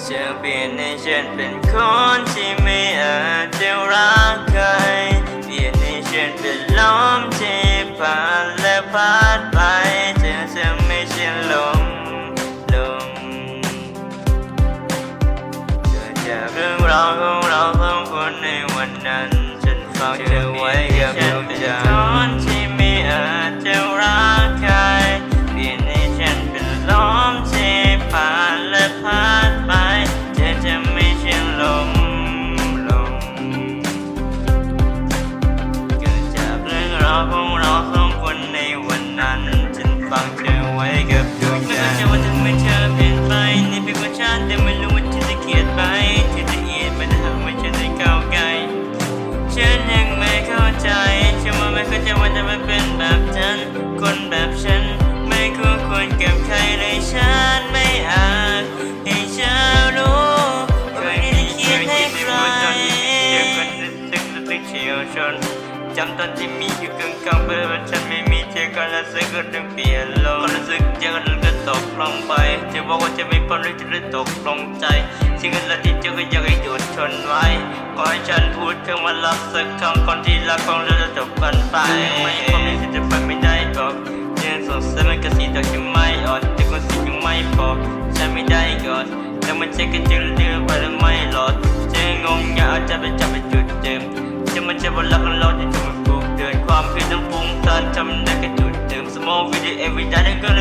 เธอเปลี่ยนให้ฉันเป็นคนที่ไม่อาจจะรักใคร เปลี่ยนให้ฉันเป็นลมที่ผ่านและพัดไป เธอจะไม่ใช่ลมลมเกิดจากเรื่องราวของเราสอง เกียดไปเธอจะเอียดมันทำให้ฉันได้ก้าวไกลฉันยังไม่เข้าใจฉันว่าไม่เข้าใจว่าจะมาเป็นแบบฉัน คนแบบฉัน ไม่คู่ควรกับใครเลยฉันไม่อาจให้เธอรู้ว่าไม่ได้คิดให้ใครเจอคนรู้สึกตึกเฉียวชนจำตอนที่มีอยู่กลางกลางเบอร์ว่ฉันไม่มี เธอก็รู้สึกก็ดึงเปลี่ยนลงก็รู้สึกเจอกันก็ตกลงไปเธอบอกว่าจะไม่พ้นหรือจะได้ตกลงใจสิ่งอื่นที่เจอก็อยากให้หยุดทนไว้ขอให้ฉันพูดคำว่ารักสักคำก่อนที่รักของเราจะจบกันไปไม่ความนี้ฉันจะไปไม่ได้บอกยังสงสัยมันก็สีดอกยังไม่อ่อนแต่คนสิ่งยังไม่พอฉันไม่ได้กอดแต่มันเช็คกันจึงเลือกไปแล้วไม่หลอดเจองงอย่าเอาจะไปจับไปจุดเดิมจะมันจะบนรักของเราที่ถูกปลูกเดินความคิดต้องปรุงตานจำได้ every day นั่นก็เล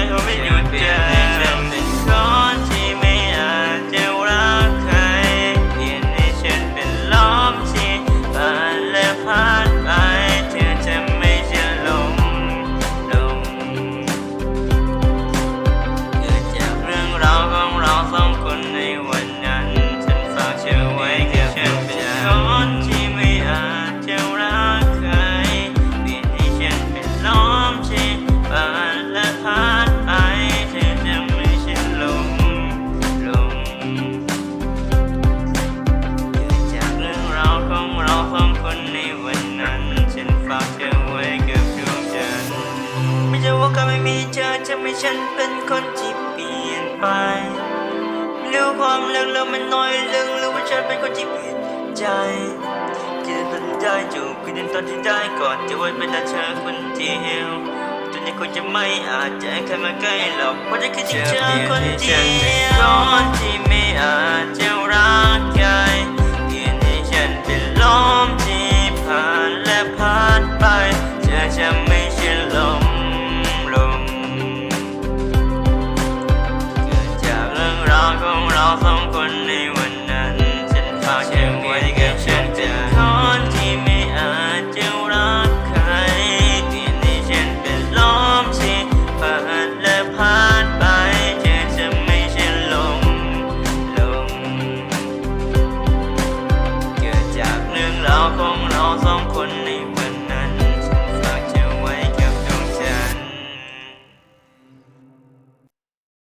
การไม่มีเธอจะไม่ฉันเป็นคนที่เปลี่ยนไปรือความเลิกแล้วมันน้อยลงหรือว่าฉันเป็นคนที่เปลี่ยนใจที่ตัดสินใจจูบกันตอนที่ได้ก่อนจะไว้เป็นแต่เธอคนเดียวจนยังคงจะไม่อาจจะใครมาใกล้หรอกเพราะจะแค่ที่เธอคนเดียวคนที่ไม่อาจจะ